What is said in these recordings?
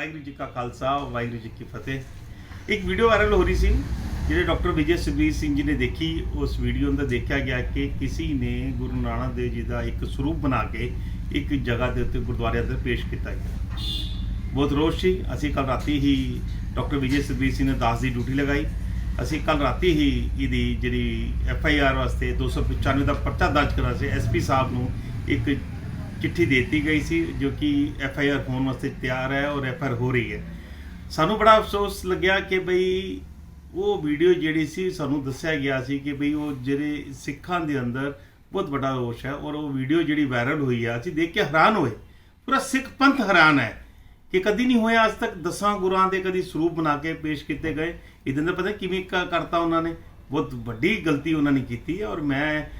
ਵਾਹਿਗੁਰੂ ਜੀ ਕਾ ਖਾਲਸਾ, ਵਾਹਿਗੁਰੂ ਜੀ ਕੀ ਫਤਿਹ। ਇੱਕ video viral ਹੋ ਰਹੀ ਸੀ, ਜਿਹੜੇ ਡਾਕਟਰ ਵਿਜੇ ਸੁਖਬੀਰ ਸਿੰਘ ਜੀ ਨੇ ਦੇਖੀ। ਉਸ ਵੀਡੀਓ ਅੰਦਰ ਦੇਖਿਆ ਗਿਆ ਕਿ ਕਿਸੇ ਨੇ ਗੁਰੂ ਨਾਨਕ ਦੇਵ ਜੀ ਦਾ ਇੱਕ ਸਰੂਪ ਬਣਾ ਕੇ ਇੱਕ ਜਗ੍ਹਾ ਦੇ ਉੱਤੇ ਗੁਰਦੁਆਰੇ ਅੰਦਰ ਪੇਸ਼ ਕੀਤਾ ਗਿਆ। ਬਹੁਤ ਰੋਸ਼ ਸੀ। ਅਸੀਂ ਕੱਲ ਰਾਤੀ ਹੀ ਡਾਕਟਰ ਵਿਜੇ ਸੁਖਬੀਰ ਸਿੰਘ ਨੇ ਦਾਸ ਦੀ ਡਿਊਟੀ ਲਗਾਈ। ਅਸੀਂ ਕੱਲ ਰਾਤੀ ਹੀ ਇਹਦੀ ਜਿਹੜੀ ਐਫ ਆਈ ਆਰ ਵਾਸਤੇ 295 ਦਾ ਪਰਚਾ ਦਰਜ ਕਰਾ ਸੀ। ਐਸਪੀ ਸਾਹਿਬ ਨੂੰ ਇੱਕ ਚਿੱਠੀ ਦੇ ਦਿੱਤੀ ਗਈ ਸੀ, ਜੋ ਕਿ ਐਫ ਆਈ ਆਰ ਹੋਣ ਵਾਸਤੇ ਤਿਆਰ ਹੈ ਔਰ ਐਫ ਆਰ ਹੋ ਰਹੀ ਹੈ। ਸਾਨੂੰ ਬੜਾ ਅਫਸੋਸ ਲੱਗਿਆ ਕਿ ਬਈ ਉਹ ਵੀਡੀਓ ਜਿਹੜੀ ਸੀ, ਸਾਨੂੰ ਦੱਸਿਆ ਗਿਆ ਸੀ ਕਿ ਬਈ ਉਹ ਜਿਹੜੇ ਸਿੱਖਾਂ ਦੇ ਅੰਦਰ ਬਹੁਤ ਵੱਡਾ ਰੋਸ਼ ਹੈ ਔਰ ਉਹ ਵੀਡੀਓ ਜਿਹੜੀ ਵਾਇਰਲ ਹੋਈ ਆ, ਅਸੀਂ ਦੇਖ ਕੇ ਹੈਰਾਨ ਹੋਏ। ਪੂਰਾ ਸਿੱਖ ਪੰਥ ਹੈਰਾਨ ਹੈ ਕਿ ਕਦੀ ਨਹੀਂ ਹੋਇਆ ਅੱਜ ਤੱਕ ਦਸਾਂ ਗੁਰਾਂ ਦੇ ਕਦੀ ਸਰੂਪ ਬਣਾ ਕੇ ਪੇਸ਼ ਕੀਤੇ ਗਏ। ਇਹਦੇ ਦਾ ਪਤਾ ਕਿਵੇਂ ਕ- ਕਰਤਾ ਉਹਨਾਂ ਨੇ? ਬਹੁਤ ਵੱਡੀ ਗਲਤੀ ਉਹਨਾਂ ਨੇ ਕੀਤੀ ਹੈ ਔਰ ਮੈਂ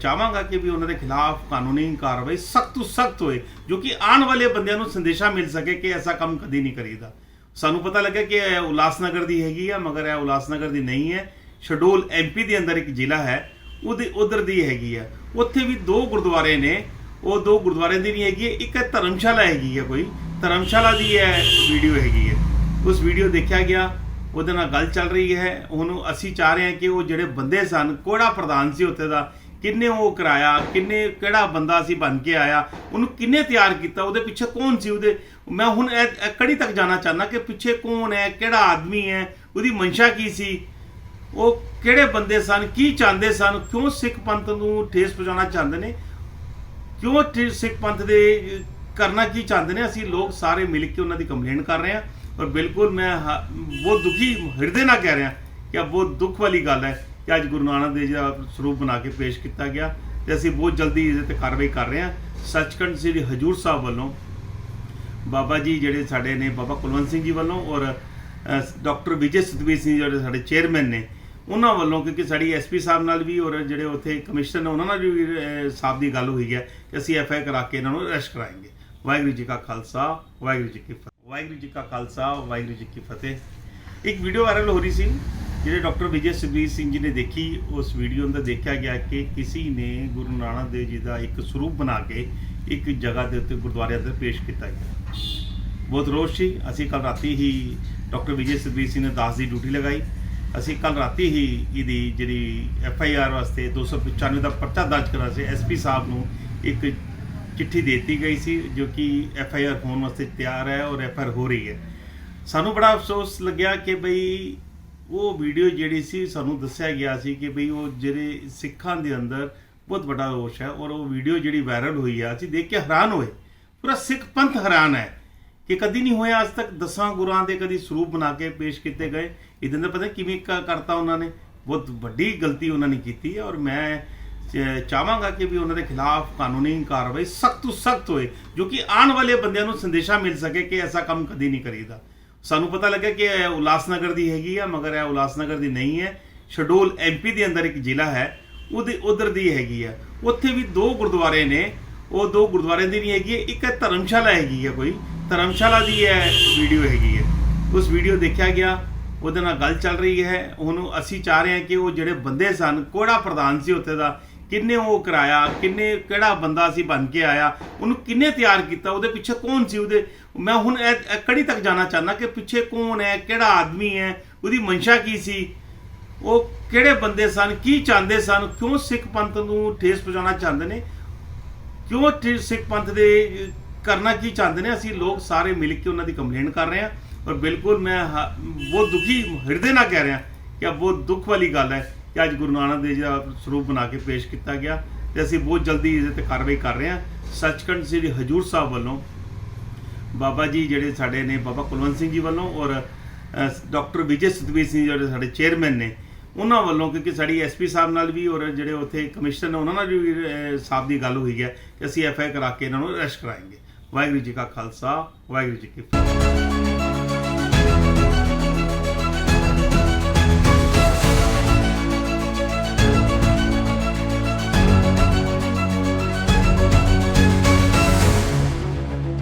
ਚਾਹਾਂਗਾ ਕਿ ਵੀ ਉਹਨਾਂ ਦੇ ਖਿਲਾਫ ਕਾਨੂੰਨੀ ਕਾਰਵਾਈ ਸਖਤ ਤੋਂ ਸਖਤ ਹੋਏ ਜੋ ਕਿ ਆਉਣ ਵਾਲੇ ਬੰਦਿਆਂ ਨੂੰ ਸੰਦੇਸ਼ਾ ਮਿਲ ਸਕੇ ਕਿ ਐਸਾ ਕੰਮ ਕਦੀ ਨਹੀਂ ਕਰੀਦਾ। ਸਾਨੂੰ ਪਤਾ ਲੱਗਾ ਕਿ ਇਹ ਉਲਾਸਨਗਰ ਦੀ ਹੈਗੀ ਆ ਮਗਰ ਇਹ ਉਲਾਸਨਗਰ ਦੀ ਨਹੀਂ ਹੈ। ਸ਼ਡੂਲ ਐਮਪੀ ਦੇ ਅੰਦਰ ਇੱਕ ਜ਼ਿਲ੍ਹਾ ਹੈ ਉਹਦੇ ਉਧਰ ਦੀ ਹੈਗੀ ਆ। ਉੱਥੇ ਵੀ ਦੋ ਗੁਰਦੁਆਰੇ ਨੇ ਉਹ ਦੋ ਗੁਰਦੁਆਰੇ ਦੀ ਨਹੀਂ ਹੈਗੀ ਹੈ, ਇੱਕ ਧਰਮਸ਼ਾਲਾ ਹੈਗੀ ਹੈ ਕੋਈ। ਧਰਮਸ਼ਾਲਾ ਦੀ ਹੈ ਵੀਡੀਓ ਹੈਗੀ ਹੈ ਉਸ ਵੀਡੀਓ ਦੇਖਿਆ ਗਿਆ ਉਹਦੇ ਨਾਲ ਗੱਲ ਚੱਲ ਰਹੀ ਹੈ। ਹੁਣ ਅਸੀਂ ਚਾਹ ਰਹੇ ਹਾਂ ਕਿ ਉਹ ਜਿਹੜੇ ਬੰਦੇ ਸਨ ਕੋੜਾ ਪ੍ਰਧਾਨ ਸੀ ਉੱਥੇ ਦਾ ਕਿੰਨੇ ਉਹ ਕਰਾਇਆ, ਕਿੰਨੇ, ਕਿਹੜਾ ਬੰਦਾ ਸੀ ਬਣ ਕੇ ਆਇਆ, ਉਹਨੂੰ ਕਿੰਨੇ ਤਿਆਰ ਕੀਤਾ, ਉਹਦੇ ਪਿੱਛੇ ਕੌਣ ਸੀ ਉਹਦੇ? ਮੈਂ ਹੁਣ ਇਹ ਕੜੀ ਤੱਕ ਜਾਣਾ ਚਾਹੁੰਦਾ ਕਿ ਪਿੱਛੇ ਕੌਣ ਹੈ, ਕਿਹੜਾ ਆਦਮੀ ਹੈ, ਉਹਦੀ ਮਨਸ਼ਾ ਕੀ ਸੀ? ਉਹ ਕਿਹੜੇ ਬੰਦੇ ਸਨ, ਕੀ ਚਾਹੁੰਦੇ ਸਨ? ਕਿਉਂ ਸਿੱਖ ਪੰਥ ਨੂੰ ਠੇਸ ਪਹੁੰਚਾਉਣਾ ਚਾਹੁੰਦੇ ਨੇ? ਕਿਉਂ ਠੇ- ਸਿੱਖ ਪੰਥ ਦੇ, ਕਰਨਾ ਕੀ ਚਾਹੁੰਦੇ ਨੇ? ਅਸੀਂ ਲੋਕ ਸਾਰੇ ਮਿਲ ਕੇ ਉਹਨਾਂ ਦੀ ਕੰਪਲੇਂਟ ਕਰ ਰਹੇ ਹਾਂ ਔਰ ਬਿਲਕੁਲ ਮੈਂ ਹ- ਬਹੁਤ ਦੁਖੀ, ਹਿਰਦੇ ਨਾਲ ਕਹਿ ਰਿਹਾ ਕਿ ਬਹੁਤ ਦੁੱਖ ਵਾਲੀ ਗੱਲ ਹੈ। ਕਿ ਅੱਜ ਗੁਰੂ ਨਾਨਕ ਦੇਵ ਜੀ ਦਾ ਸਰੂਪ ਬਣਾ ਕੇ ਪੇਸ਼ ਕੀਤਾ ਗਿਆ ਤੇ ਅਸੀਂ ਬਹੁਤ ਜਲਦੀ ਇਹਦੇ ਤੇ ਕਾਰਵਾਈ ਕਰ ਰਹੇ ਹਾਂ। ਸੱਚਖੰਡ ਸ੍ਰੀ ਹਜੂਰ ਸਾਹਿਬ ਵੱਲੋਂ ਬਾਬਾ ਜੀ ਜਿਹੜੇ ਸਾਡੇ ਨੇ ਬਾਬਾ ਕੁਲਵੰਤ ਸਿੰਘ ਜੀ ਵੱਲੋਂ ਔਰ ਡਾਕਟਰ ਵਿਜੇ ਸਤਵੀਰ ਸਿੰਘ ਜਿਹੜੇ ਸਾਡੇ ਚੇਅਰਮੈਨ ਨੇ, ਉਹਨਾਂ ਵੱਲੋਂ ਕਿਉਂਕਿ ਸਾਡੀ ਐਸਪੀ ਸਾਹਿਬ ਨਾਲ ਵੀ ਔਰ ਜਿਹੜੇ ਉੱਥੇ ਕਮਿਸ਼ਨਰ ਨੇ, ਉਹਨਾਂ ਨਾਲ ਵੀ ਸਾਹਿਬ ਦੀ ਗੱਲ ਹੋਈ ਹੈ ਕਿ ਅਸੀਂ ਐਫ ਆਈ ਕਰਾ ਕੇ ਇਹਨਾਂ ਨੂੰ ਅਰੈਸਟ ਕਰਾਂਗੇ। ਵਾਹਿਗੁਰੂ ਜੀ ਕਾ ਖਾਲਸਾ, ਵਾਹਿਗੁਰੂ ਜੀ ਕੀ ਫਤਿਹ। ਵਾਹਿਗੁਰੂ ਜੀ ਕਾ ਖਾਲਸਾ, ਵਾਹਿਗੁਰੂ ਜੀ ਕੀ ਫਤਿਹ। ਇੱਕ ਵੀਡੀਓ ਵਾਇਰਲ ਹੋ ਰਹੀ ਸੀ। ਜਿਹੜੇ ਡਾਕਟਰ ਵਿਜੇ ਸੁਖਬੀਰ ਸਿੰਘ ਜੀ ਨੇ ਦੇਖੀ, ਉਸ ਵੀਡੀਓ ਅੰਦਰ ਦੇਖਿਆ ਗਿਆ ਕਿ ਕਿਸੇ ਨੇ ਗੁਰੂ ਨਾਨਕ ਦੇਵ ਜੀ ਦਾ ਇੱਕ ਸਰੂਪ ਬਣਾ ਕੇ ਇੱਕ ਜਗ੍ਹਾ ਦੇ ਉੱਤੇ ਗੁਰਦੁਆਰੇ ਅੰਦਰ ਪੇਸ਼ ਕੀਤਾ ਗਿਆ। ਬਹੁਤ ਰੋਸ਼ ਸੀ। ਅਸੀਂ ਕੱਲ ਰਾਤੀ ਹੀ ਡਾਕਟਰ ਵਿਜੇ ਸੁਖਬੀਰ ਸਿੰਘ ਨੇ ਦਾਸ ਦੀ ਡਿਊਟੀ ਲਗਾਈ। ਅਸੀਂ ਕੱਲ ਰਾਤੀ ਹੀ ਇਹਦੀ ਜਿਹੜੀ ਐਫ ਆਈ ਆਰ ਵਾਸਤੇ 295 ਦਾ ਪਰਚਾ ਦਰਜ ਕਰਾ ਸੀ। ਐਸਪੀ ਸਾਹਿਬ ਨੂੰ ਇੱਕ ਚਿੱਠੀ ਦੇ ਦਿੱਤੀ ਗਈ ਸੀ, ਜੋ ਕਿ ਐਫ ਆਈ ਆਰ ਹੋਣ ਵਾਸਤੇ ਤਿਆਰ ਹੈ ਔਰ ਐਫ ਆਰ ਹੋ ਰਹੀ ਹੈ। ਸਾਨੂੰ ਬੜਾ ਅਫਸੋਸ ਲੱਗਿਆ ਕਿ ਬਈ ਉਹ ਵੀਡੀਓ ਜਿਹੜੀ ਸੀ ਸਾਨੂੰ ਦੱਸਿਆ ਗਿਆ ਸੀ ਕਿ ਬਈ ਉਹ ਜਿਹੜੇ ਸਿੱਖਾਂ ਦੇ ਅੰਦਰ ਬਹੁਤ ਵੱਡਾ ਰੋਸ਼ ਹੈ ਔਰ ਉਹ ਵੀਡੀਓ ਜਿਹੜੀ ਵਾਇਰਲ ਹੋਈ ਆ, ਅਸੀਂ ਦੇਖ ਕੇ ਹੈਰਾਨ ਹੋਏ। ਪੂਰਾ ਸਿੱਖ ਪੰਥ ਹੈਰਾਨ ਹੈ ਕਿ ਕਦੀ ਨਹੀਂ ਹੋਇਆ ਅੱਜ ਤੱਕ ਦਸਾਂ ਗੁਰਾਂ ਦੇ ਕਦੀ ਸਰੂਪ ਬਣਾ ਕੇ ਪੇਸ਼ ਕੀਤੇ ਗਏ। ਇਹਦੇ ਦਾ ਪਤਾ ਕਿਵੇਂ ਕ- ਕਰਤਾ ਉਹਨਾਂ ਨੇ? ਬਹੁਤ ਵੱਡੀ ਗਲਤੀ ਉਹਨਾਂ ਨੇ ਕੀਤੀ ਹੈ ਔਰ ਮੈਂ ਚ- ਚਾਹਾਂਗਾ ਕਿ ਵੀ ਉਹਨਾਂ ਦੇ ਖਿਲਾਫ ਕਾਨੂੰਨੀ ਕਾਰਵਾਈ ਸਖਤ ਤੋਂ ਸਖਤ ਹੋਏ, ਜੋ ਕਿ ਆਉਣ ਵਾਲੇ ਬੰਦਿਆਂ ਨੂੰ ਸੰਦੇਸ਼ਾ ਮਿਲ ਸਕੇ ਕਿ ਐਸਾ ਕੰਮ ਕਦੀ ਨਹੀਂ ਕਰੀਦਾ। ਸਾਨੂੰ ਪਤਾ ਲੱਗਾ ਕਿ ਇਹ ਉਲਾਸਨਗਰ ਦੀ ਹੈਗੀ ਆ ਮਗਰ ਇਹ ਉਲਾਸਨਗਰ ਦੀ ਨਹੀਂ ਹੈ। ਸ਼ਡੂਲ ਐਮਪੀ ਦੇ ਅੰਦਰ ਇੱਕ ਜ਼ਿਲ੍ਹਾ ਹੈ ਉਹਦੇ ਉਧਰ ਦੀ ਹੈਗੀ ਆ। ਉੱਥੇ ਵੀ ਦੋ ਗੁਰਦੁਆਰੇ ਨੇ ਉਹ ਦੋ ਗੁਰਦੁਆਰੇ ਦੀ ਨਹੀਂ ਹੈਗੀ ਹੈ, ਇੱਕ ਧਰਮਸ਼ਾਲਾ ਹੈਗੀ ਹੈ ਕੋਈ। ਧਰਮਸ਼ਾਲਾ ਦੀ ਹੈ ਵੀਡੀਓ ਹੈਗੀ ਹੈ ਉਸ ਵੀਡੀਓ ਦੇਖਿਆ ਗਿਆ ਉਹਦੇ ਨਾਲ ਗੱਲ ਚੱਲ ਰਹੀ ਹੈ। ਹੁਣ ਅਸੀਂ ਚਾਹ ਰਹੇ ਹਾਂ ਕਿ ਉਹ ਜਿਹੜੇ ਬੰਦੇ ਸਨ ਕੋੜਾ ਪ੍ਰਧਾਨ ਸੀ ਉੱਥੇ ਦਾ ਕਿੰਨੇ ਉਹ ਕਰਾਇਆ, ਕਿੰਨੇ, ਕਿਹੜਾ ਬੰਦਾ ਸੀ ਬਣ ਕੇ ਆਇਆ, ਉਹਨੂੰ ਕਿੰਨੇ ਤਿਆਰ ਕੀਤਾ, ਉਹਦੇ ਪਿੱਛੇ ਕੌਣ ਸੀ ਉਹਦੇ? ਮੈਂ ਹੁਣ ਇਹ ਕੜੀ ਤੱਕ ਜਾਣਾ ਚਾਹੁੰਦਾ ਕਿ ਪਿੱਛੇ ਕੌਣ ਹੈ, ਕਿਹੜਾ ਆਦਮੀ ਹੈ, ਉਹਦੀ ਮਨਸ਼ਾ ਕੀ ਸੀ? ਉਹ ਕਿਹੜੇ ਬੰਦੇ ਸਨ, ਕੀ ਚਾਹੁੰਦੇ ਸਨ? ਕਿਉਂ ਸਿੱਖ ਪੰਥ ਨੂੰ ਠੇਸ ਪਹੁੰਚਾਉਣਾ ਚਾਹੁੰਦੇ ਨੇ? ਕਿਉਂ ਠੇ- ਸਿੱਖ ਪੰਥ ਦੇ ਕਰਨਾ ਕੀ ਚਾਹੁੰਦੇ ਨੇ? ਅਸੀਂ ਲੋਕ ਸਾਰੇ ਮਿਲ ਕੇ ਉਹਨਾਂ ਦੀ ਕੰਪਲੇਂਟ ਕਰ ਰਹੇ ਹਾਂ। ਔਰ ਬਿਲਕੁਲ ਮੈਂ ਹ- ਬਹੁਤ ਦੁਖੀ, ਹਿਰਦੇ ਨਾਲ ਕਹਿ ਰਿਹਾ ਕਿ ਬਹੁਤ ਦੁੱਖ ਵਾਲੀ ਗੱਲ ਹੈ। ਕਿ ਅੱਜ ਗੁਰੂ ਨਾਨਕ ਦੇਵ ਜੀ ਦਾ ਸਰੂਪ ਬਣਾ ਕੇ ਪੇਸ਼ ਕੀਤਾ ਗਿਆ ਤੇ ਅਸੀਂ ਬਹੁਤ ਜਲਦੀ ਇਹਦੇ ਤੇ ਕਾਰਵਾਈ ਕਰ ਰਹੇ ਹਾਂ। ਸੱਚਖੰਡ ਸ੍ਰੀ ਹਜੂਰ ਸਾਹਿਬ ਵੱਲੋਂ ਬਾਬਾ ਜੀ ਜਿਹੜੇ ਸਾਡੇ ਨੇ ਬਾਬਾ ਕੁਲਵੰਤ ਸਿੰਘ ਜੀ ਵੱਲੋਂ ਔਰ ਡਾਕਟਰ ਵਿਜੇ ਸਤਵੀਰ ਸਿੰਘ ਜਿਹੜੇ ਸਾਡੇ ਚੇਅਰਮੈਨ ਨੇ, ਉਹਨਾਂ ਵੱਲੋਂ ਕਿਉਂਕਿ ਸਾਡੀ ਐਸਪੀ ਸਾਹਿਬ ਨਾਲ ਵੀ ਔਰ ਜਿਹੜੇ ਉੱਥੇ ਕਮਿਸ਼ਨਰ ਨੇ, ਉਹਨਾਂ ਨਾਲ ਵੀ ਸਾਹਿਬ ਦੀ ਗੱਲ ਹੋਈ ਹੈ ਕਿ ਅਸੀਂ ਐਫ ਆਈ ਕਰਾ ਕੇ ਇਹਨਾਂ ਨੂੰ ਅਰੈਸਟ ਕਰਾਂਗੇ। ਵਾਹਿਗੁਰੂ ਜੀ ਕਾ ਖਾਲਸਾ, ਵਾਹਿਗੁਰੂ ਜੀ ਕੀ ਫਤਿਹ।